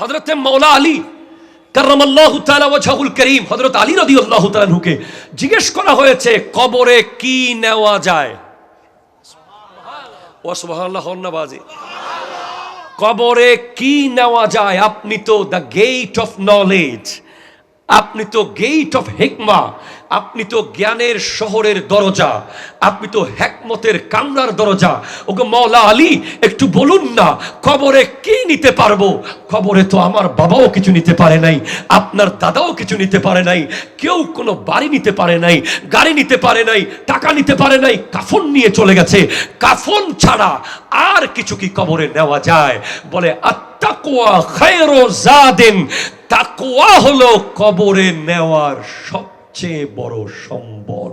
হজরত মৌলা আলী ওয়াজহুল করিম হযরত আলী রাদিয়াল্লাহু তাআলাহুকে জিজ্ঞেস করা হয়েছে, কবরে কি নেওয়া যায়? ও কবরে কি নেওয়া যায়? আপনি তো দ্য গেট অফ নলেজ আপনি তো গেট অফ হেকমা আপনি তো জ্ঞানের শহরের দরজা, আপনি তো হেকমতের কামরার দরজা। ওকে মৌলা আলী, একটু বলুন না কবরে কি নিতে পারব? কবরে তো আমার বাবাও কিছু নিতে পারে নাই, আপনার দাদাও কিছু নিতে পারে নাই, কেউ কোনো বাড়ি নিতে পারে নাই, গাড়ি নিতে পারে নাই, টাকা নিতে পারে নাই, কাফন নিয়ে চলে গেছে। কাফন ছাড়া আর কিছু কি কবরে নেওয়া যায়? বলে, আত্তাকুয়া খায়রো জাদিন তাকওয়া হলো কবরে নেওয়ার সবচেয়ে বড় সম্বল।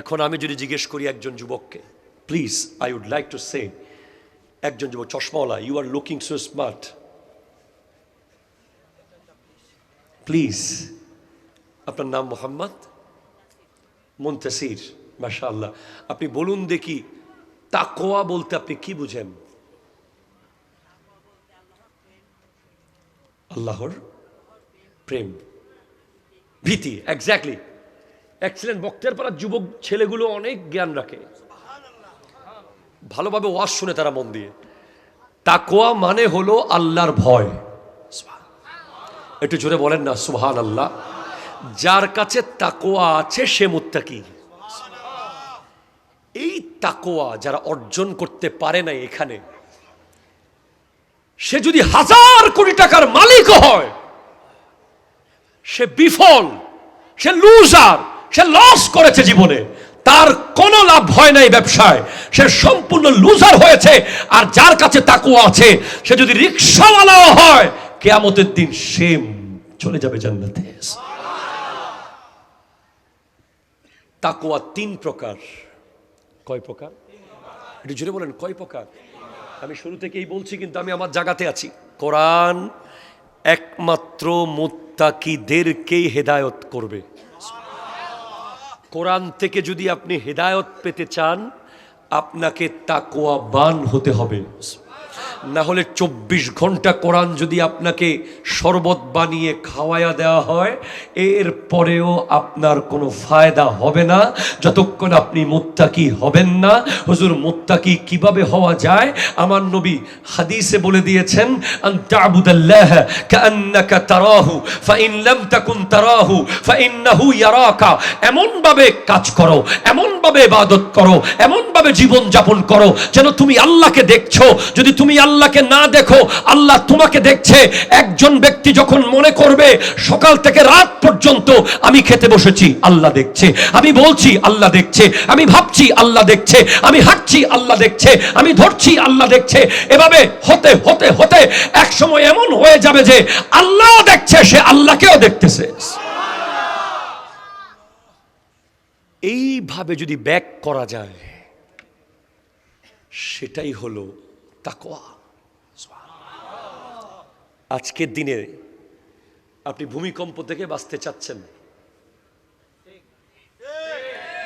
এখন আমি যদি জিজ্ঞেস করি একজন যুবককে please I would like to say একজন যুবক, চশমাওয়ালা you are looking so smart please আপনার নাম মোহাম্মদ? মুন্তাসির, মাশাআল্লাহ। আপনি বলুন দেখি তাকোয়া বলতে আপনি কি বুঝেন? আল্লাহর প্রেম, ভীতি এক্স্যাক্টলি এক্সিলেন্ট বক্তের পাড়ার যুবক ছেলেগুলো অনেক জ্ঞান রাখে। ভালোভাবে ওয়াজ শুনে তারা মন দিয়ে। তাকোয়া মানে হলো আল্লাহর ভয়। একটু জোরে বলেন না সুহান আল্লাহ যার কাছে তাকোয়া আছে, সে মুত্তাকি। এই তাকোয়া যারা অর্জন করতে পারে না এখানে, সে যদি হাজার কোটি টাকার মালিক হয় সে বিফল, সে লুজার সে লস করেছে জীবনে। তার কোনো লাভ হয় নাই ব্যবসায়। সে সম্পূর্ণ লুজার হয়েছে, আর যার কাছে তাকুয়া আছে, সে যদি রিক্সাওয়ালাও হয়, কেয়ামতের দিন সে চলে যাবে জান্নাতে। তাকুয়া তিন প্রকার। কয় প্রকার? একটু জুড়ে বলেন, কয় প্রকার? আমি শুরু থেকেই বলছি, কিন্তু আমি আমার জায়গাতে আছি। কোরআন একমাত্র মুত্তাকিদেরকেই হেদায়ত করবে। কোরআন থেকে যদি আপনি হেদায়ত পেতে চান, আপনাকে তাকোয়া বান হতে হবে। না হলে চব্বিশ ঘণ্টা কোরআন যদি আপনাকে শরবত বানিয়ে খাওয়াইয়া দেওয়া হয়, এর পরেও আপনার কোনো ফায়দা হবে না। যতক্ষণ আপনি মুত্তাকি হবেন না, হুজুর মুত্তাকি কীভাবে হওয়া যায়? আমার নবী হাদিসে বলে দিয়েছেন ফাইন লাম তাকুন তারাহু, ফাইন্নাহু ইয়ারাকা। এমন ভাবে কাজ করো এমন ভাবে ইবাদত করো এমন ভাবে জীবন যাপন করো, যেন তুমি আল্লাহকে দেখছ। যদি তুমি আল্লাহকে না দেখো, আল্লাহ তোমাকে দেখছে। একজন ব্যক্তি যখন মনে করবে, সকাল থেকে রাত পর্যন্ত আমি খেতে বসেছি, আল্লাহ দেখছে। আমি বলছি, আল্লাহ দেখছে। আমি ভাবছি, আল্লাহ দেখছে। আমি হাঁটছি, আল্লাহ দেখছে। আমি ধরছি, আল্লাহ দেখছে। এভাবে হতে হতে হতে এক সময় এমন হয়ে যাবে যে আল্লাহ দেখছে, সে আল্লাহকেও দেখতেছে। এইভাবে যদি ব্যাক করা যায়, সেটাই হলো তাকোয়া আজকের দিনে আপনি ভূমিকম্প থেকে বাঁচতে চাচ্ছেন।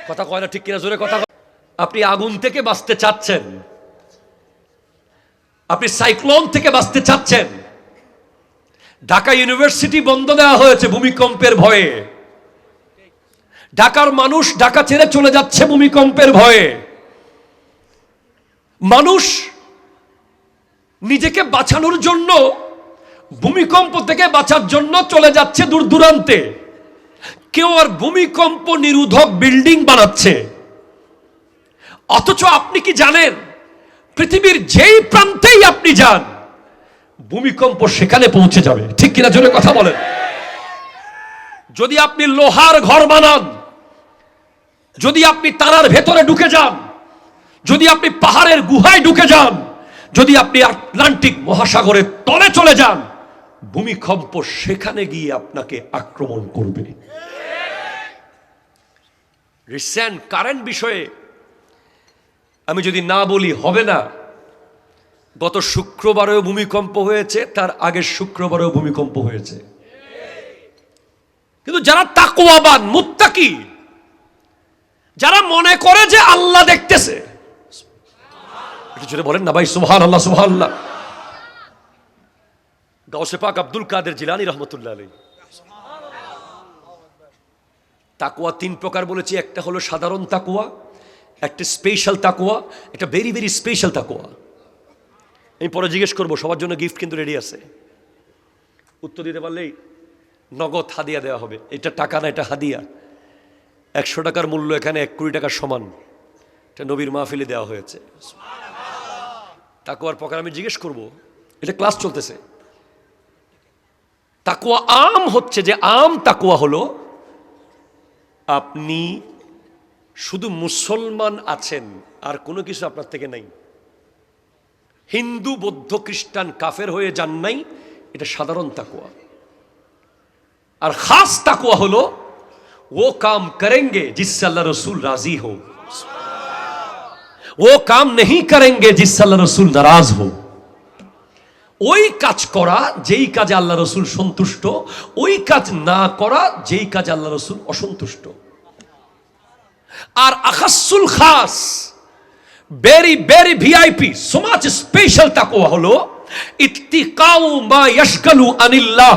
কথা কয় না ঠিক কিনা জোরে কথা আপনি আগুন থেকে বাঁচতে চাচ্ছেন। আপনি সাইক্লোন থেকে বাঁচতে চাচ্ছেন। ঢাকা ইউনিভার্সিটি বন্ধ দেওয়া হয়েছে ভূমিকম্পের ভয়ে। ঢাকার মানুষ ঢাকা ছেড়ে চলে যাচ্ছে ভূমিকম্পের ভয়ে। মানুষ নিজেকে বাঁচানোর জন্য ভূমিকম্প থেকে বাঁচার জন্য চলে যাচ্ছে দূর দূরান্তে। কেউ আর ভূমিকম্প নিরোধক বিল্ডিং বানাচ্ছে। অথচ আপনি কি জানেন, পৃথিবীর যেই প্রান্তেই আপনি যান, ভূমিকম্প সেখানে পৌঁছে যাবে। ঠিক কিনা জোরে কথা বলেন। যদি আপনি লোহার ঘর বানান, যদি আপনি তারার ভেতরে ঢুকে যান, যদি আপনি পাহাড়ের গুহায় ঢুকে যান, যদি আপনি আটলান্টিক মহাসাগরের তলে চলে যান ভূমিকম্প সেখানে গিয়ে আপনাকে আক্রমণ করবে। রিসেন্ট কারেন্ট বিষয়ে আমি যদি না বলি হবে না। গত শুক্রবারেও ভূমিকম্প হয়েছে, তার আগের শুক্রবারেও ভূমিকম্প হয়েছে। কিন্তু যারা তাকুয়াবান মুত্তাকি, যারা মনে করে যে আল্লাহ দেখতেছে বলেন না ভাই সুবহান আল্লাহ সুবহান আল্লাহ গাউসে পাক আব্দুল কাদের জিলানি রহমতুল্লাহ আলী তাকুয়া তিন প্রকার বলেছি, একটা হলো সাধারণ তাকুয়া একটা স্পেশাল তাকুয়া একটা ভেরি ভেরি স্পেশাল তাকুয়া আমি পরে জিজ্ঞেস করব, সবার জন্য গিফট কিন্তু রেডি আছে। উত্তর দিতে পারলেই নগদ হাদিয়া দেওয়া হবে। এটা টাকা না, এটা হাদিয়া। একশো টাকার মূল্য এখানে এক কোটি টাকার সমান। এটা নবীর মাহফিলে দেওয়া হয়েছে। তাকুয়ার প্রকার আমি জিজ্ঞেস করব, এটা ক্লাস চলতেছে। তাকুয়া আম হচ্ছে যে আম তাকুয়া হলো আপনি শুধু মুসলমান আছেন, আর কোনো কিছু আপনার থেকে নাই। হিন্দু, বৌদ্ধ, খ্রিস্টান, কাফের হয়ে যান নাই, এটা সাধারণ তাকুয়া আর খাস তাকুয়া হলো, ও কাম করেঙ্গে জিসে আল্লাহ রসুল রাজি হোক ও কাম নেই করেনগে जिससे রসুল নারাজ হোক ওই কাজ করা, যেই কাজে আল্লাহ রসুল সন্তুষ্ট, ওই কাজ না করা, যেই কাজে আল্লাহ রসুল অসন্তুষ্ট। আর আকাসুল খাস ভেরি ভেরি ভিআইপি সমাজ স্পেশাল তাকওয়া হলো, ইত্তিকাউ মা ইয়াশগালু আনিল্লাহ,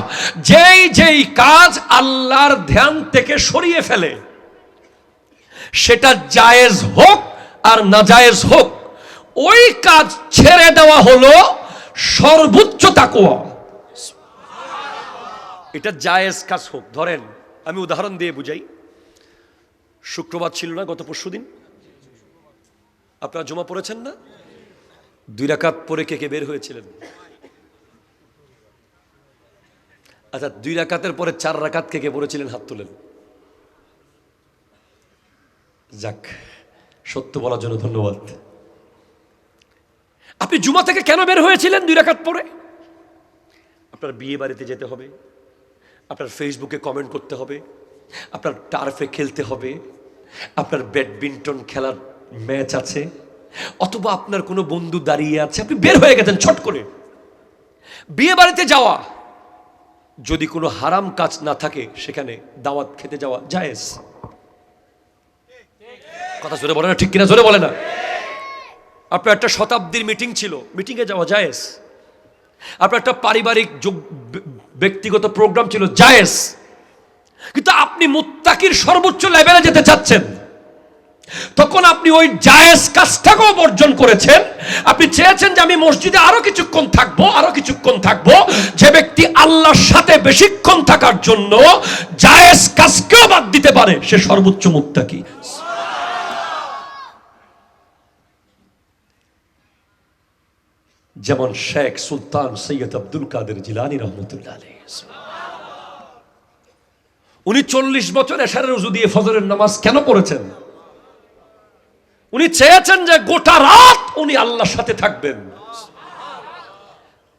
যেই যেই কাজ আল্লাহর ধ্যান থেকে সরিয়ে ফেলে, সেটা জায়েজ হোক আর নাজায়েজ হোক, ওই কাজ ছেড়ে দেওয়া হলো সর্বোচ্চ তাকওয়া। এটা জায়েজ কাজ হোক। ধরেন, আমি উদাহরণ দিয়ে বুঝাই। শুক্রবার ছিল না, গত পরশু দিন। আপনারা জমা পড়েছেন না? দুই রাকাত পরে কে কে বের হয়েছিলেন? আচ্ছা দুই রাকাতের পরে চার রাকাত কে কে পড়েছিলেন? হাত তুলেন। যাক, সত্য বলার জন্য ধন্যবাদ। আপনি জুমা থেকে কেন বের হয়েছিলেন দুই রাকাত পরে? আপনার বিয়ে বাড়িতে যেতে হবে, আপনার ফেসবুকে কমেন্ট করতে হবে, আপনার টার্ফে খেলতে হবে, আপনার ব্যাডমিন্টন খেলার ম্যাচ আছে, অথবা আপনার কোনো বন্ধু দাঁড়িয়ে আছে, আপনি বের হয়ে গেছেন ছট করে। বিয়ে বাড়িতে যাওয়া, যদি কোনো হারাম কাজ না থাকে, সেখানে দাওয়াত খেতে যাওয়া জায়েজ। কথা জোরে বলে না, ঠিক কিনা জোরে বলে না। আপনার একটা শতাব্দীর মিটিং ছিল। মিটিংয়ে যাওয়া জায়েজ। আপনার একটা পারিবারিক ব্যক্তিগত প্রোগ্রাম ছিল জায়েজ। কিন্তু আপনি মুত্তাকির সর্বোচ্চ লেভেলে যেতে চাচ্ছেন। তখন আপনি ওই জায়েজ কাজটাকেও বর্জন করেছেন। আপনি চেয়েছেন যে আমি মসজিদে আরও কিছুক্ষণ থাকব, আরও কিছুক্ষণ থাকব। যে ব্যক্তি আল্লাহর সাথে বেশিক্ষণ থাকার জন্য জায়েজ কাজকেও বাদ দিতে পারে, সে সর্বোচ্চ মুত্তাকি। যেমন শেখ সুলতান সৈয়দ আব্দুল কাদের জিলানি রহমতুল্লাহ উনি চল্লিশ বছর এশারের উজু দিয়ে ফজরের নামাজ কেন পড়েছেন? উনি চেয়েছেন যে গোটা রাত উনি আল্লাহর সাথে থাকবেন।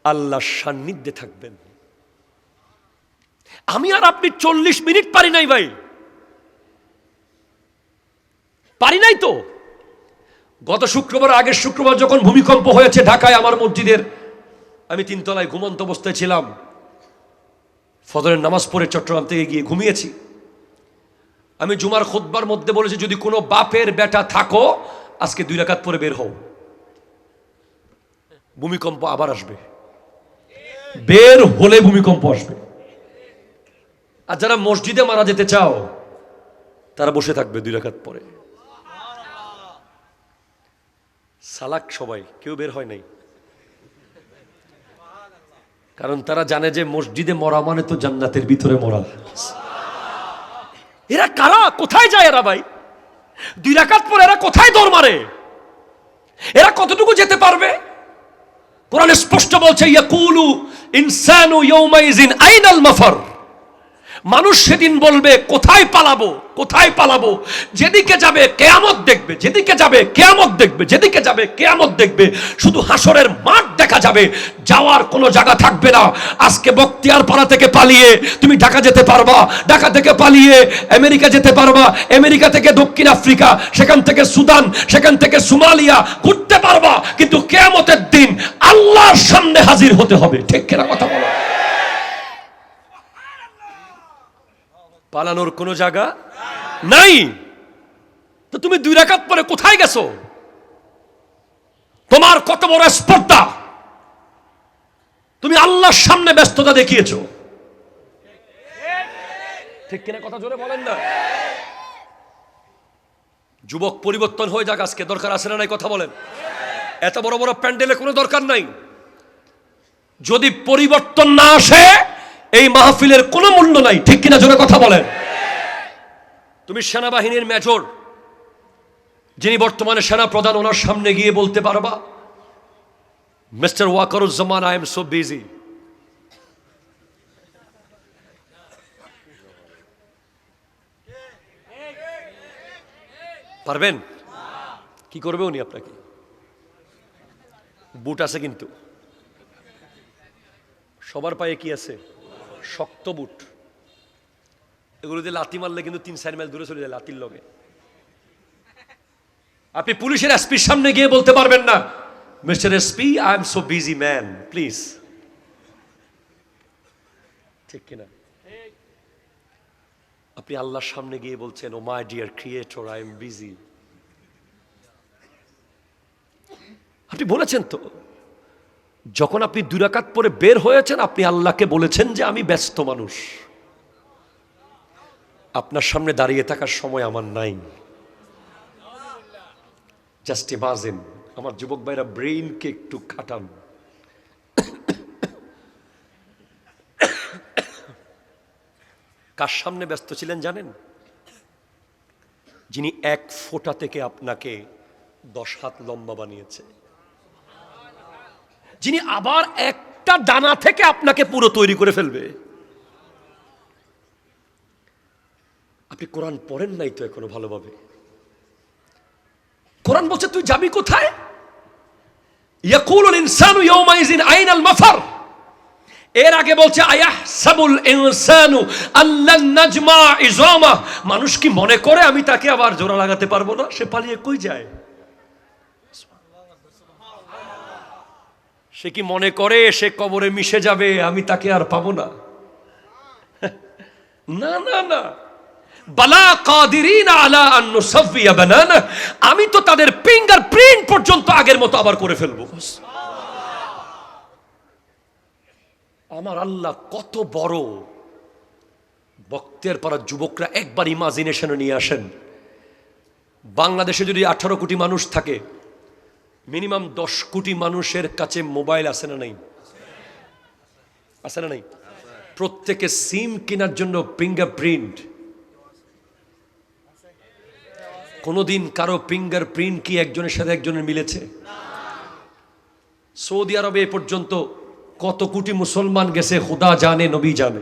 আল্লাহর সান্নিধ্যে থাকবেন। আমি আর আপনি চল্লিশ মিনিট পারি নাই ভাই। পারি নাই তো? গত শুক্রবার, আগের শুক্রবার যখন ভূমিকম্প হয়েছে ঢাকায়, আমার মসজিদের, আমি তিনতলায় ঘুমন্ত অবস্থায় ছিলাম। ফজরের নামাজ পড়ে চট্টগ্রাম থেকে গিয়ে ঘুমিয়েছি। আমি জুমার খোদবার মধ্যে বলেছি, যদি কোনো বাপের বেটা থাকো, আজকে দুই রাকাত পরে বের হও। ভূমিকম্প আবার আসবে। বের হলে ভূমিকম্প আসবে। আর যারা মসজিদে মারা যেতে চাও, তারা বসে থাকবে দুই রাকাত পরে। সালাক সবাই, কেউ বের হয় নাই। কারণ তারা জানে যে মসজিদে মরা মানে তো জান্নাতের ভিতরে মরা। এরা কারা? কোথায় যায় এরা ভাই? দুই রাকাত পর এরা কোথায় দৌড় মারে? এরা কতটুকু যেতে পারবে? কোরআন স্পষ্ট বলছে, ইয়াকুলু ইনসানু ইয়াউমাইজিন আইনাল মাফার। মানুষ সেদিন বলবে, কোথায় পালাবো? কোথায় পালাবো? যেদিকে যাবে, কেয়ামত দেখবে, যেদিকে যাবে, কেয়ামত দেখবে, যেদিকে যাবে, কেয়ামত দেখবে। শুধু হাসরের মাঠ দেখা যাবে, যাওয়ার কোনো জায়গা থাকবে না। আজকে বক্তিয়ার পাড়া থেকে পালিয়ে তুমি ঢাকা যেতে পারবা, ঢাকা থেকে পালিয়ে আমেরিকা যেতে পারবা, আমেরিকা থেকে দক্ষিণ আফ্রিকা, সেখান থেকে সুদান, সেখান থেকে সোমালিয়া ঘুরতে পারবা। কিন্তু কেয়ামতের দিন আল্লাহর সামনে হাজির হতে হবে। ঠিক কিনা কথা বলো? পালানোর কোনো জায়গা নাই। তো তুমি দুই রাকাত পরে কোথায় গেছো? তোমার কত বড় স্পর্ধা। তুমি আল্লাহর সামনে ব্যস্ততা দেখিয়েছো। ঠিক কিনা কথা জোরে বলেন না? যুবক পরিবর্তন হয়ে যাক, আজকে দরকার আছে না নাই কথা বলেন? এত বড় বড় প্যান্ডেলে কোনো দরকার নাই। যদি পরিবর্তন না আসে এই মাহফিলের কোনো মূল্য নাই। ঠিক কিনা জোরে কথা বলেন। তুমি সেনাবাহিনীর মেজর, যিনি বর্তমানে সেনা প্রধান, ওনার সামনে গিয়ে বলতে পারবা, mister Waqaruzzaman, I am so busy. পারবেন? কি করবে উনি আপনাকে? বুট আছে কিন্তু। সবার পায়ে কি আছে? শক্ত বুট এগুলোতে লাথি মারলে কিন্তু তিন চার মাইল দূরে চলে যায় লাতির লগে। আপনি পুলিশের এসপির সামনে গিয়ে বলতে পারবেন না, mister SP, I am so busy man, please. ঠিক কিনা? আপনি আল্লাহর সামনে গিয়ে বলছেন, ও my dear creator, I am busy. আপনি বলেছেন তো। যখন আপনি দুরাকাত পরে বের হয়েছেন, আপনি আল্লাহকে বলেছেন যে আমি ব্যস্ত মানুষ। আপনার সামনে দাঁড়িয়ে থাকার সময় আমার নাই। জাস্ট ইমাজিন আমার যুবক ভাইরা ব্রেইনকে একটু খাটান। কার সামনে ব্যস্ত ছিলেন জানেন? যিনি এক ফোঁটা থেকে আপনাকে দশ হাত লম্বা বানিয়েছে। যিনি আবার একটা দানা থেকে আপনাকে পুরো তৈরি করে ফেলবে। আপনি কোরআন পড়েন নাই তো এখনও ভালোভাবে? কোরআন বলছে, তুই যাবি কোথায়? আইনাল মাফার। এর আগে বলছে ইজামা। মানুষ কি মনে করে আমি তাকে আবার জোড়া লাগাতে পারব না? সে পালিয়ে কই যায়? সে কি মনে করে সে কবরে মিশে যাবে? আমি তাকে আর পাবো না। না না না। বালা আলা আমি তো তাদের ফিঙ্গার প্রিন্ট পর্যন্ত আগের মতো আবার করে ফেলব। আমার আল্লাহ কত বড়। বক্তের পাড়ার যুবকরা একবার ইমাজিনেশনে নিয়ে আসেন। বাংলাদেশে যদি আঠারো কোটি মানুষ থাকে মিনিমাম দশ কোটি মানুষের কাছে মোবাইল আছে না নাই? আছে না নাই? প্রত্যেকে সিম কেনার জন্য ফিঙ্গার প্রিন্ট কোনোদিন কারও ফিঙ্গার প্রিন্ট কি একজনের সাথে একজনের মিলেছে? সৌদি আরবে এ পর্যন্ত কত কোটি মুসলমান গেছে হুদা জানে, নবী জানে।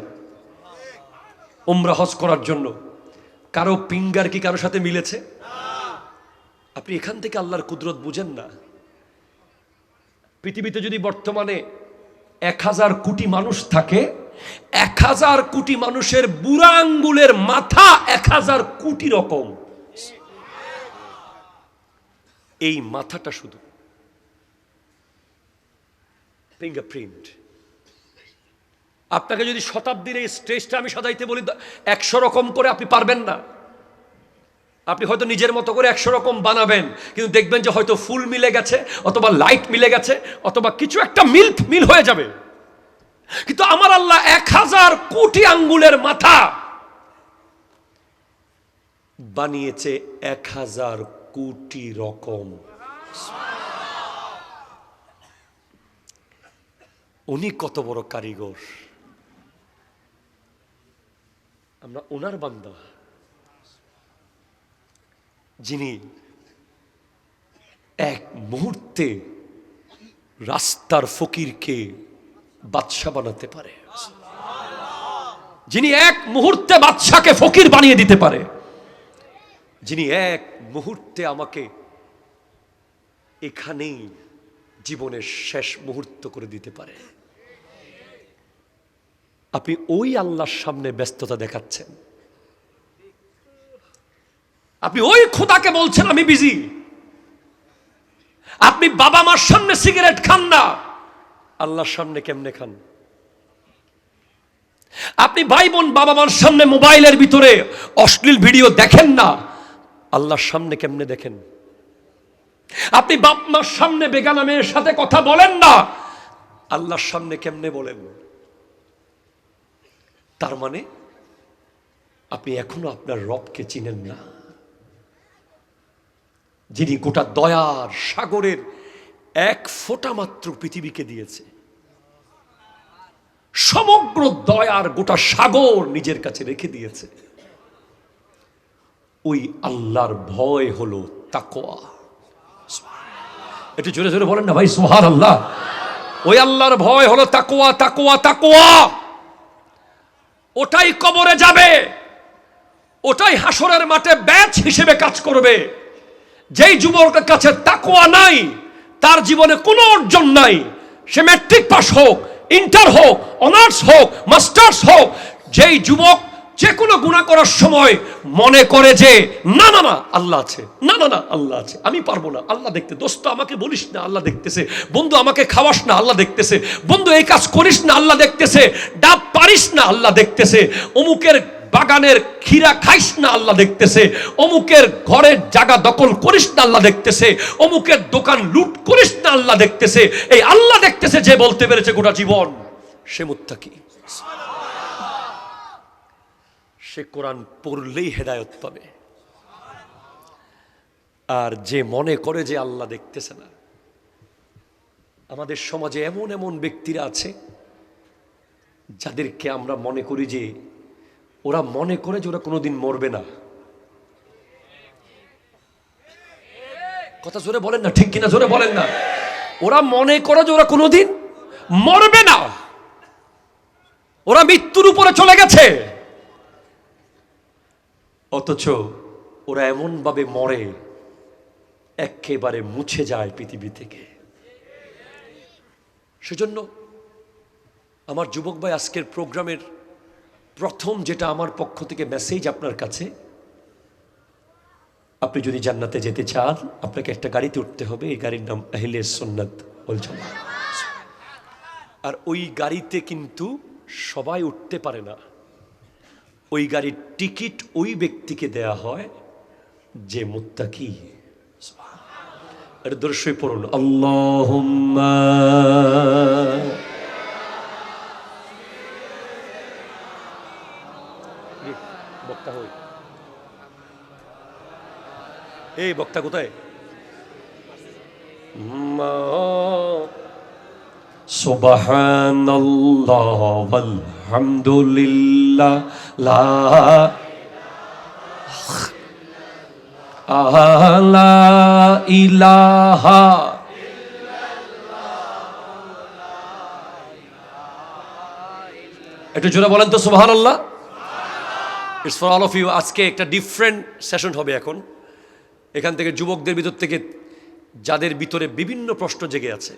উমরা হজ করার জন্য। কারও ফিঙ্গার কি কারও সাথে মিলেছে? আপনি এখান থেকে আল্লাহর কুদরত বুঝেন না। পৃথিবীতে যদি বর্তমানে এক হাজার কোটি মানুষ থাকে, এক হাজার কোটি মানুষের বুড়া আঙ্গুলের মাথা এক হাজার কোটি রকম। এই মাথাটা শুধু। ফিঙ্গারপ্রিন্ট আপনাকে যদি শতাব্দীর এই স্টেজটা আমি সাজাইতে বলি, একশো রকম করে আপনি পারবেন না। আপনি হয়তো নিজের মতো করে একশো রকম বানাবেন, কিন্তু দেখবেন যে হয়তো ফুল মিলে গেছে, অথবা লাইট মিলে গেছে, অথবা কিছু একটা মিল মিল হয়ে যাবে। কিন্তু আমার আল্লাহ এক হাজার কোটি আঙ্গুলের মাথা বানিয়েছে এক হাজার কোটি রকম। উনি কত বড় কারিগর। আমরা ওনার বান্দা। যিনি এক মুহূর্তে রাস্তার ফকিরকে বাদশা বানাতে পারে। যিনি এক মুহূর্তে বাদশাকে ফকির বানিয়ে দিতে পারে। যিনি এক মুহূর্তে আমাকে এখানেই জীবনের শেষ মুহূর্ত করে দিতে পারে। আপনি ওই আল্লাহর সামনে ব্যস্ততা দেখাচ্ছেন। আপনি ওই খোদাকে বলছেন, আমি বিজি আপনি বাবা মার সামনে সিগারেট খান না। আল্লাহর সামনে কেমনে খান? আপনি ভাই বোন বাবা মার সামনে মোবাইলের ভিতরে অশ্লীল ভিডিও দেখেন না। আল্লাহর সামনে কেমনে দেখেন? আপনি বাপ মার সামনে বেগানা মেয়ের সাথে কথা বলেন না। আল্লাহর সামনে কেমনে বলেন? তার মানে আপনি এখনও আপনার রবকে চিনেন না? যিনি গোটা দয়ার সাগরের এক ফোঁটা মাত্র পৃথিবীকে দিয়েছে। সমগ্র দয়ার গোটা সাগর নিজের কাছে রেখে দিয়েছে। ওই আল্লাহর ভয় হলো তাকোয়া একটু জোরে জোরে বলেন না ভাই সোহার আল্লাহ ওই আল্লাহর ভয় হলো তাকোয়া তাকোয়া তাকোয়া ওটাই কবরে যাবে, ওটাই হাসরের মাঠে ব্যাচ হিসেবে কাজ করবে। যেই যুবকের কাছে তাকোয়া নাই, তার জীবনে কোনো অর্জন নাই। সে ম্যাট্রিক পাস হোক ইন্টার হোক অনার্স হোক মাস্টার্স হোক, যেই যুবক যে কোনো গুণা করার সময় মনে করে যে, না না না, আল্লাহ আছে। না না না, আল্লাহ আছে। আমি পারব না। আল্লাহ দেখতে দোস্ত, আমাকে বলিস না, আল্লাহ দেখতেছে। বন্ধু, আমাকে খাওয়াস না, আল্লাহ দেখতেছে। বন্ধু, এই কাজ করিস না, আল্লাহ দেখতেছে। ডাব পারিস না, আল্লাহ দেখতেছে। অমুকের বাগানের খিরা খাইস না, আল্লাহ দেখতেছে। অমুকের ঘরের জায়গা দখল করিস না, আল্লাহ দেখতেছে। অমুকের দোকান লুট করিস না, আল্লাহ দেখতেছে। এই আল্লাহ দেখতেছে যে বলতে পেরেছে গোটা জীবন। সে মুত্তাকি। সে কোরআন পড়লেই হেদায়ত পাবে। আর যে মনে করে যে আল্লাহ দেখতেছে না, আমাদের সমাজে এমন এমন ব্যক্তিরা আছে, যাদেরকে আমরা মনে করি যে ওরা মনে করে যে ওরা কোনোদিন মরবে না। কথা জোরে বলেন না, ঠিক কিনা জোরে বলেন না? ওরা মনে করে যে ওরা কোনোদিন মরবে না। ওরা মৃত্যুর উপরে চলে গেছে। অথচ ওরা এমনভাবে মরে, একেবারে মুছে যায় পৃথিবী থেকে। সেজন্য আমার যুবক ভাই, আজকের প্রোগ্রামের প্রথম যেটা আমার পক্ষ থেকে মেসেজ আপনার কাছে, আপনি যদি জান্নাতে যেতে চান, আপনাকে একটা গাড়িতে উঠতে হবে, এই গাড়ির নাম আহিলে সন্ন্যত বলছেন আর ওই গাড়িতে কিন্তু সবাই উঠতে পারে না। ওই গাড়ির টিকিট ওই ব্যক্তিকে দেয়া হয় যে মুত্তাকি। এটা দর্শই পড়ুন। আল্লাহ বক্তা হই। এই বক্তা কোথায়? সুবহানাল্লাহ আলহামদুলিল্লাহ লা আলা ইলাহা একটু জোরে বলেন তো, সুবহানাল্লাহ। It's for all of you আজকে একটা ডিফারেন্ট সেশন হবে এখন। এখান থেকে যুবকদের ভিতর থেকে যাদের ভিতরে বিভিন্ন প্রশ্ন জেগে আছে।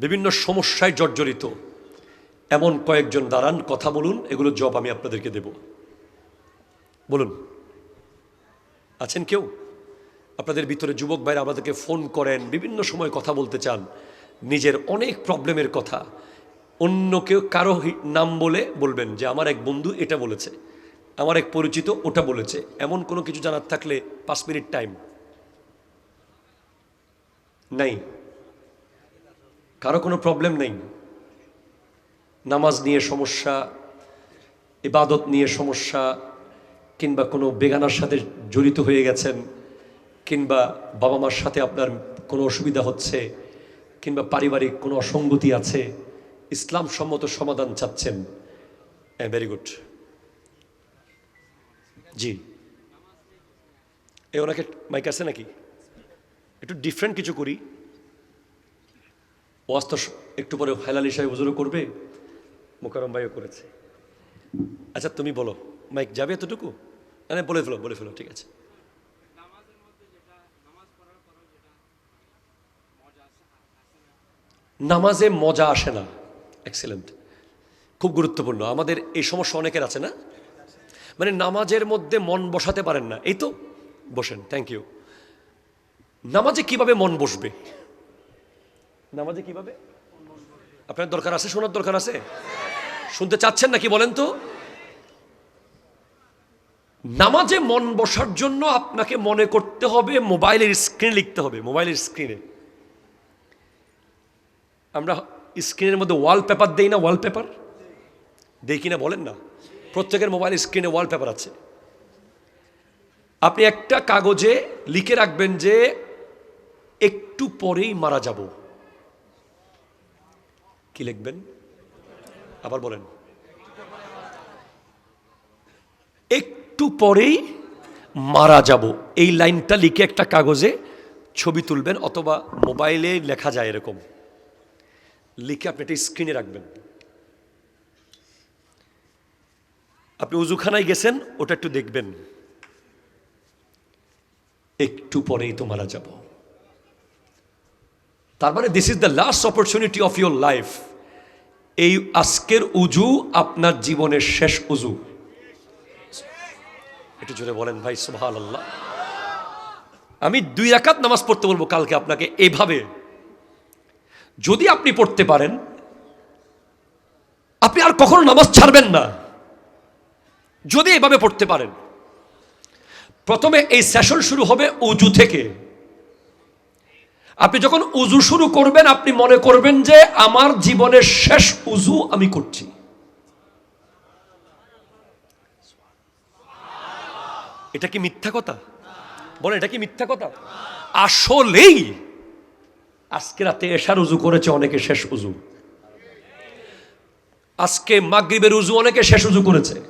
বিভিন্ন সমস্যায় জর্জরিত। এমন কয়েকজন দাঁড়ান, কথা বলুন এগুলো জব আমি আপনাদেরকে দেব। বলুন, আছেন কেউ? আপনাদের ভিতরে যুবক ভাইরা আমাদেরকে ফোন করেন, বিভিন্ন সময় কথা বলতে চান। নিজের অনেক প্রবলেমের কথা। অন্য কেউ কারও নাম বলে বলবেন যে, আমার এক বন্ধু এটা বলেছে। আমার এক পরিচিত ওটা বলেছে। এমন কোনো কিছু জানার থাকলে পাঁচ মিনিট টাইম নাই। কারও কোনো প্রবলেম নেই। নামাজ নিয়ে সমস্যা, ইবাদত নিয়ে সমস্যা, কিংবা কোনো বেগানার সাথে জড়িত হয়ে গেছেন, কিংবা বাবা মার সাথে আপনার কোনো অসুবিধা হচ্ছে, কিংবা পারিবারিক কোনো অসঙ্গতি আছে, ইসলাম সম্মত সমাধান চাচ্ছেন। ভেরি গুড জি। এ, ওনাকে মাইক আছে নাকি? একটু ডিফারেন্ট কিছু করি। ওয়াজ তো একটু পরে হেলালি সাহেব হুজুরও করবে? মোকারম ভাইও করেছে। আচ্ছা তুমি বলো মাইক যাবে এতটুকু? মানে বলে ফেলো বলে ফেলো ঠিক আছে। নামাজে মজা আসে না। এক্সেলেন্ট খুব গুরুত্বপূর্ণ। আমাদের এই সমস্যা অনেকের আছে না? মানে নামাজের মধ্যে মন বসাতে পারেন না। এই তো বসেন থ্যাংক ইউ নামাজে কীভাবে মন বসবে? নামাজে কীভাবে? আপনার দরকার আছে, শোনার দরকার আছে? শুনতে চাচ্ছেন নাকি বলেন তো? নামাজে মন বসার জন্য আপনাকে মনে করতে হবে, মোবাইলের স্ক্রিন লিখতে হবে, মোবাইলের স্ক্রিনে আমরা স্ক্রিনের মধ্যে ওয়ালপেপার দেই না ওয়ালপেপার দেই কিনা বলেন না? প্রত্যেকের মোবাইল স্ক্রিনে ওয়ালপেপার আছে। আপনি একটা কাগজে লিখে রাখবেন যে, একটু পরেই মারা যাব। কি লিখবেন? আবার বলেন। একটু পরেই মারা যাব। এই লাইনটা লিখে একটা কাগজে ছবি তুলবেন অথবা মোবাইলে লেখা যায় এরকম। লিখে আপনি একটা স্ক্রিনে রাখবেন। আপনি উজুখানায় গেছেন, ওটা একটু দেখবেন। একটু পরেই তো মারা যাব। তার মানে this is the last opportunity of your life এই আজকের উজু আপনার জীবনের শেষ উজু। একটু জোরে বলেন ভাই সুবহান আল্লাহ আমি দুই রাকাত নামাজ পড়তে বলব কালকে আপনাকে এভাবে। যদি আপনি পড়তে পারেন, আপনি আর কখনো নামাজ ছাড়বেন না। যদি এভাবে পড়তে পারেন, প্রথমে এই সেশন শুরু হবে উজু থেকে। আপনি যখন উজু শুরু করবেন, আপনি মনে করবেন যে আমার জীবনের শেষ উজু আমি করছি। এটা কি মিথ্যা কথা? বলেন, এটা কি মিথ্যা কথা? আসলেই আজকে রাতে এশার উজু করেছে, অনেকে শেষ উজু। আজকে মাগরিবের উজু অনেকে শেষ উজু করেছে।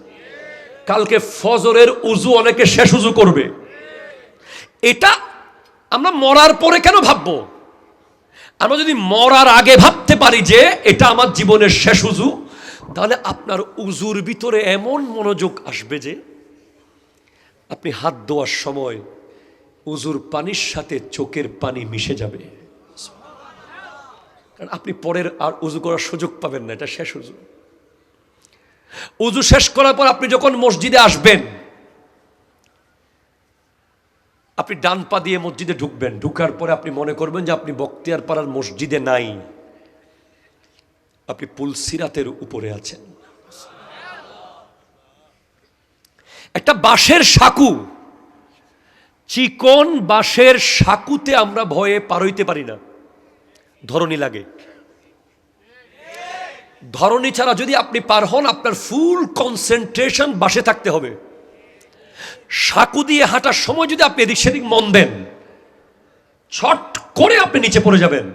কালকে ফজরের উজু অনেকে শেষ উজু করবে। এটা আমরা মরার পরে কেন ভাববো? আমরা যদি মরার আগে ভাবতে পারি যে এটা আমার জীবনের শেষ উজু, তাহলে আপনার উজুর ভিতরে এমন মনোযোগ আসবে যে আপনি হাত ধোয়ার সময় উজুর পানির সাথে চোখের পানি মিশে যাবে। কারণ আপনি পরের আর উজু করার সুযোগ পাবেন না, এটা শেষ উজু। উজু শেষ করার পর আপনি যখন মসজিদে আসবেন আপনি ডান পা দিয়ে মসজিদে ঢুকবেন, ঢুকার পরে আপনি মনে করবেন যে আপনি বক্তিয়ার পাড়ার মসজিদে নাই। আপনি পুলসিরাতের উপরে আছেন। একটা বাঁশের সাকু, চিকন বাঁশের সাকুতে আমরা ভয়ে পার হইতে পারি না। ধরনী লাগে। ধরনী ছাড়া যদি আপনি পার হন, আপনার ফুল কনসেন্ট্রেশন বাসে থাকতে হবে। সাকু দিয়ে হাঁটার সময় যদি আপনি এদিক সেদিক মন দেন, ছট করে আপনি নিচে পড়ে যাবেন।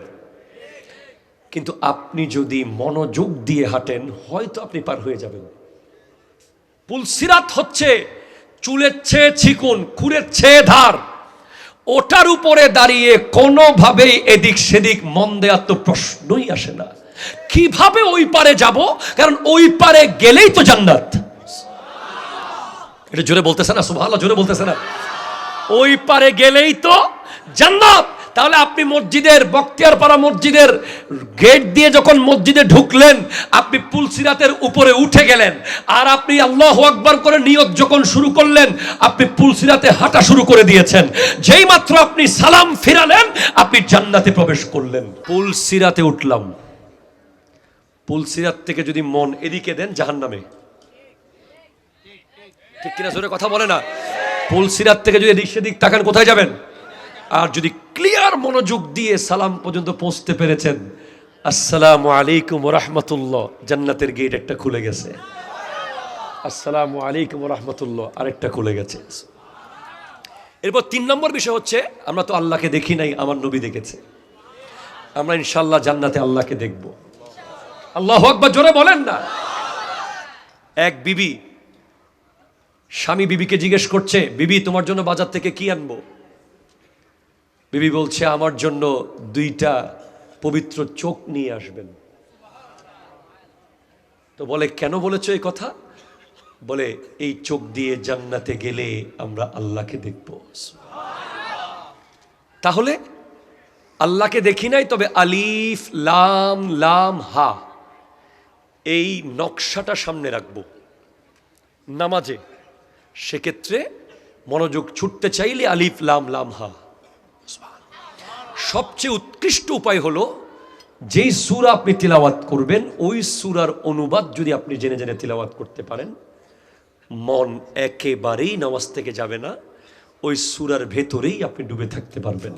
কিন্তু আপনি যদি মনোযোগ দিয়ে হাঁটেন, হয়তো আপনি পার হয়ে যাবেন। পুলসিরাত হচ্ছে চুলের চেয়ে ছিকুন, খুরের চেয়ে ধার। ওটার উপরে দাঁড়িয়ে কোনোভাবেই এদিক সেদিক মন দেওয়ার তো প্রশ্নই আসে না। কীভাবে ওই পারে যাব? কারণ ওই পারে গেলেই তো জান্নাত। এটা জোরে বলতেছে না, সুবহানাল্লাহ, জোরে বলতেছে না। ওই পারে গেলেই তো জান্নাত। তাহলে আপনি মসজিদের বক্তিয়ার পাড়া মসজিদের গেট দিয়ে যখন মসজিদে ঢুকলেন, আপনি পুলসিরাতের উপরে উঠে গেলেন। আর আপনি আল্লাহ আকবার করে নিয়ত যখন শুরু করলেন, আপনি পুলসিরাতে হাঁটা শুরু করে দিয়েছেন। যেই মাত্র আপনি সালাম ফিরালেন, আপনি জান্নাতে প্রবেশ করলেন। পুলসিরাতে উঠলাম। পুলসিরাত থেকে যদি মন এদিকে দেন, জাহান্নামে। ঠিক কিনা জোরে কথা বলে না। পুলসিরাত থেকে যদি এদিক সেদিক তাকান, কোথায় যাবেন? আর যদি ক্লিয়ার মনোযোগ দিয়ে সালাম পর্যন্ত পৌঁছতে পেরেছেন, আসসালামু আলাইকুম রহমতুল্লাহ, জান্নাতের গেট একটা খুলে গেছে। আসসালামু আলাইকুম রহমতুল্লাহ, আরেকটা খুলে গেছে। এরপর তিন নম্বর বিষয় হচ্ছে, আমরা তো আল্লাহকে দেখি নাই, আমার নবী দেখেছে। আমরা ইনশাল্লাহ জান্নাতে আল্লাহকে দেখব। আল্লাহ আকবার, জোরে বলেন না। এক বিবি স্বামী বিবিকে জিজ্ঞেস করছে, বিবি, তোমার জন্য বাজার থেকে কি আনব? বিবি বলছে, আমার জন্য দুইটা পবিত্র চোখ নিয়ে আসবেন। তো বলে, কেন বলেছ এই কথা? বলে, এই চোখ দিয়ে জান্নাতে গেলে আমরা আল্লাহকে দেখব। তাহলে, আল্লাহকে দেখি নাই, তবে আলিফ, লাম লাম, হা, এই নকশাটা সামনে রাখব। নামাজে সেক্ষেত্রে মনোযোগ ছুটতে চাইলে আলিফ, লাম লাম, হা। সবচেয়ে উৎকৃষ্ট উপায় হলো, যেই সুরা আপনি তিলাওয়াত করবেন, ওই সুরার অনুবাদ যদি আপনি জেনে জেনে তিলাওয়াত করতে পারেন, মন একেবারেই নামাজ থেকে যাবে না, ওই সুরার ভেতরেই আপনি ডুবে থাকতে পারবেন।